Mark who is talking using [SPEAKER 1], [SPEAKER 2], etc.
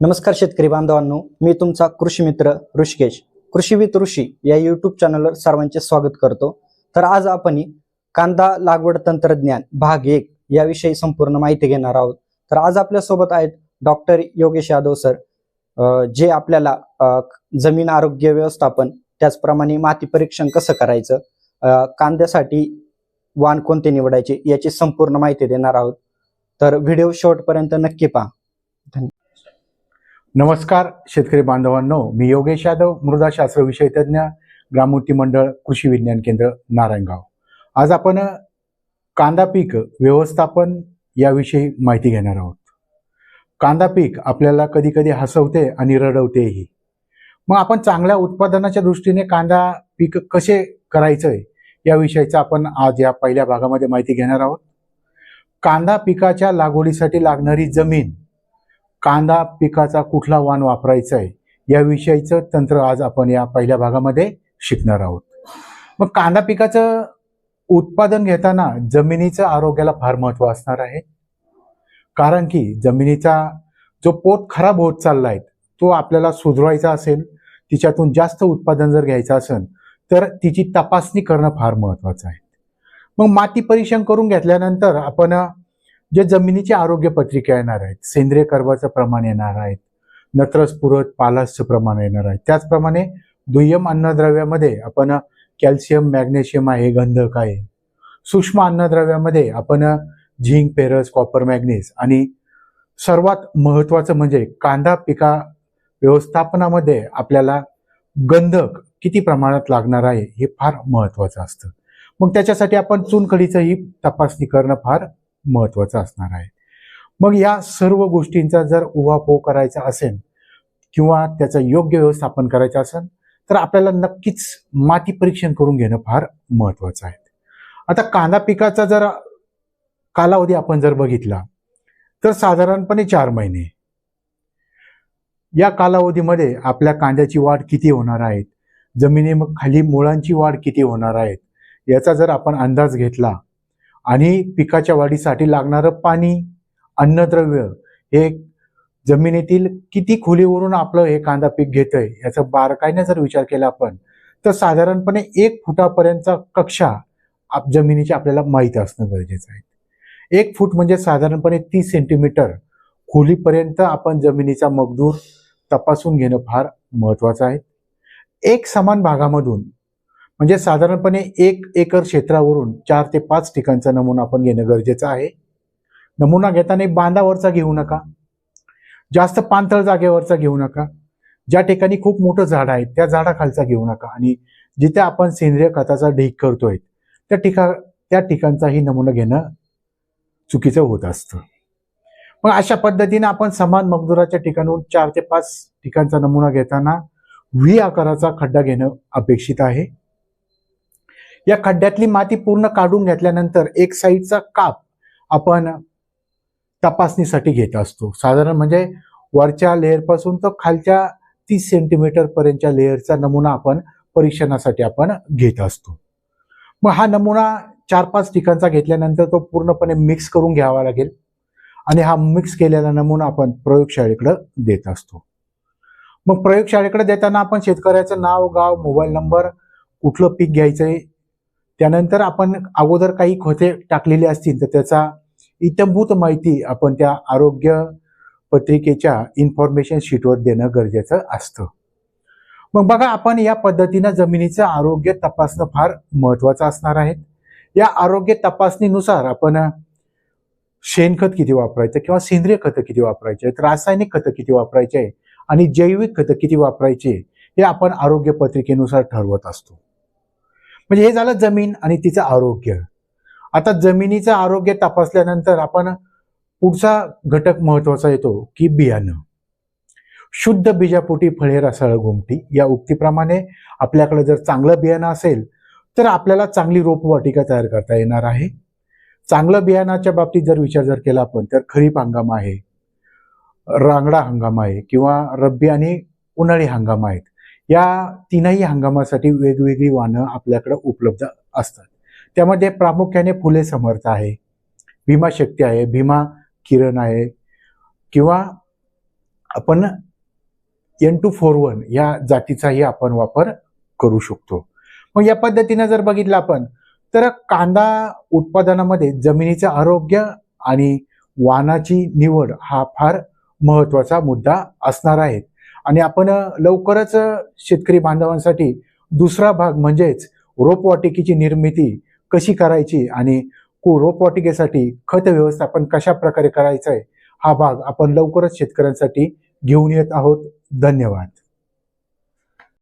[SPEAKER 1] नमस्कार शेतकरी बांधवांनो मी तुमचा कृषी मित्र ऋषिकेश. कृषीवित ऋषी या युट्यूब चॅनलवर सर्वांचे स्वागत करतो. तर आज आपण कांदा लागवड तंत्रज्ञान भाग एक याविषयी संपूर्ण माहिती घेणार आहोत. तर आज आपल्यासोबत आहेत डॉक्टर योगेश यादव सर जे आपल्याला जमीन आरोग्य व्यवस्थापन त्याचप्रमाणे माती परीक्षण कसं करायचं कांद्यासाठी वाण कोणते निवडायचे याची संपूर्ण माहिती देणार आहोत. तर व्हिडिओ शेवटपर्यंत नक्की पहा.
[SPEAKER 2] नमस्कार शेतकरी बांधवांनो. मी योगेश यादव मृदाशास्त्र विषय तज्ज्ञ ग्रामोन्नती मंडळ कृषी विज्ञान केंद्र नारायणगाव. आज आपण कांदा पीक व्यवस्थापन याविषयी माहिती घेणार आहोत. कांदा पीक आपल्याला कधी कधी हसवते आणि रडवतेही. मग आपण चांगल्या उत्पादनाच्या दृष्टीने कांदा पीक कसे करायचंय याविषयीचा आपण आज या पहिल्या भागामध्ये माहिती घेणार आहोत. कांदा पिकाच्या लागवडीसाठी लागणारी जमीन कांदा पिकाचा कुठला वाण वापरायचा आहे याविषयीचं तंत्र आज आपण या पहिल्या भागामध्ये शिकणार आहोत. मग कांदा पिकाचं उत्पादन घेताना जमिनीचं आरोग्याला फार महत्त्व असणार आहे. कारण की जमिनीचा जो पोत खराब होत चाललाय तो आपल्याला सुधरवायचा असेल तिच्यातून जास्त उत्पादन जर घ्यायचं असेल तर तिची तपासणी करणं फार महत्वाचं आहे. मग माती परीक्षण करून घेतल्यानंतर आपण जे जमिनीचे आरोग्य पत्रिका येणार आहेत सेंद्रिय कर्वाचं प्रमाण येणार आहेत नत्रस पुरत पालासचं प्रमाण येणार आहे. त्याचप्रमाणे दुय्यम अन्नद्रव्यामध्ये आपण कॅल्शियम मॅग्नेशियम आहे गंधक आहे. सूक्ष्म अन्नद्रव्यामध्ये आपण झिंक पेरस कॉपर मॅग्नेस आणि सर्वात महत्त्वाचं म्हणजे कांदा पिका व्यवस्थापनामध्ये आपल्याला गंधक किती प्रमाणात लागणार आहे हे फार महत्त्वाचं असतं. मग त्याच्यासाठी आपण चुनखडीचं ही तपासणी करणं फार महत्वाचं असणार आहे. मग या सर्व गोष्टींचा जर उहापोह करायचा असेल किंवा त्याचं योग्य व्यवस्थापन करायचं असेल तर आपल्याला नक्कीच माती परीक्षण करून घेणं फार महत्वाचं आहे. आता कांदा पिकाचा जर कालावधी आपण जर बघितला तर साधारणपणे चार महिने. या कालावधीमध्ये आपल्या कांद्याची वाढ किती होणार आहेत जमिनी मग खाली मुळांची वाढ किती होणार आहे? याचा जर आपण अंदाज घेतला आणि पिकाच्या वाढीसाठी लागणारं पाणी अन्नद्रव्य हे जमिनीतील किती खोलीवरून आपलं हे कांदा पीक घेतंय याचा बारकाईने जर विचार केला आपण तर साधारणपणे एक फुटापर्यंतचा कक्षा आप जमिनीची आपल्याला माहीत असणं गरजेचं आहे. एक फूट म्हणजे साधारणपणे तीस सेंटीमीटर खोलीपर्यंत आपण जमिनीचा मगदूर तपासून घेणं फार महत्वाचं आहे. एक समान भागामधून म्हणजे साधारणपणे एक एकर क्षेत्रावरून चार ते पाच ठिकाणचा नमुना आपण घेणं गरजेचं आहे. नमुना घेताना बांधावरचा घेऊ नका. जास्त पाणथळ जागेवरचा घेऊ नका. ज्या ठिकाणी खूप मोठं झाड आहे त्या झाडाखालचा घेऊ नका. आणि जिथे आपण सेंद्रिय खताचा ढीक करतोय त्या ठिका त्या ठिकाणचाही नमुना घेणं चुकीचं होत असतं. मग अशा पद्धतीने आपण समान मगदुराच्या ठिकाणून चार ते पाच ठिकाणचा नमुना घेताना व्ही आकाराचा खड्डा घेणं अपेक्षित आहे. या खड्ड्यातली माती पूर्ण काढून घेतल्यानंतर एक साईडचा काप आपण तपासणीसाठी घेत असतो. साधारण म्हणजे वरच्या लेअरपासून तर खालच्या तीस सेंटीमीटर पर्यंतच्या लेअरचा नमुना आपण परीक्षणासाठी आपण घेत असतो. मग हा नमुना चार पाच ठिकाणचा घेतल्यानंतर तो पूर्णपणे मिक्स करून घ्यावा लागेल आणि हा मिक्स केलेला नमुना आपण प्रयोगशाळेकडे देत असतो. मग प्रयोगशाळेकडे देताना आपण शेतकऱ्याचं नाव गाव मोबाईल नंबर कुठलं पीक घ्यायचंय त्यानंतर आपण अगोदर काही खोते टाकलेली असतील तर त्याचा इतंभूत माहिती आपण त्या आरोग्य पत्रिकेच्या इन्फॉर्मेशन शीटवर देणं गरजेचं असतं. मग बघा आपण या पद्धतीनं जमिनीचं आरोग्य तपासणं फार महत्वाचं असणार आहे. या आरोग्य तपासणीनुसार आपण शेणखत किती वापरायचं किंवा सेंद्रिय खतं किती वापरायचे आहेत रासायनिक खतं किती वापरायचे आणि जैविक खतं किती वापरायचे हे आपण आरोग्य पत्रिकेनुसार ठरवत असतो. म्हणजे हे झालं जमीन आणि तिचं आरोग्य. आता जमिनीचं आरोग्य तपासल्यानंतर आपण पुढचा घटक महत्त्वाचा येतो की बियाणं. शुद्ध बीजापोटी फळे रसाळ गोमटी या उक्तीप्रमाणे आपल्याकडे जर चांगलं बियाणं असेल तर आपल्याला चांगली रोपवाटिका तयार करता येणार आहे. चांगलं बियाणाच्या बाबतीत जर विचार जर केला आपण तर खरीप हंगाम आहे रांगडा हंगाम आहे किंवा रब्बी आणि उन्हाळी हंगाम आहेत. या तीनही हंगामासाठी वेगवेगळी वाहनं आपल्याकडे उपलब्ध असतात. त्यामध्ये प्रामुख्याने फुले समर्थ आहे भीमा शक्ती आहे भीमा किरण आहे किंवा आपण एन टू फोर वन या जातीचाही आपण वापर करू शकतो. मग या पद्धतीनं जर बघितलं आपण तर कांदा उत्पादनामध्ये जमिनीचं आरोग्य आणि वाहनाची निवड हा फार महत्त्वाचा मुद्दा असणार आहे. आणि आपण लवकरच शेतकरी बांधवांसाठी दुसरा भाग म्हणजेच रोपवाटिकेची निर्मिती कशी करायची आणि कु रोपवाटिकेसाठी खत व्यवस्थापन कशा प्रकारे करायचं आहे हा भाग आपण लवकरच शेतकऱ्यांसाठी घेऊन येत आहोत. धन्यवाद.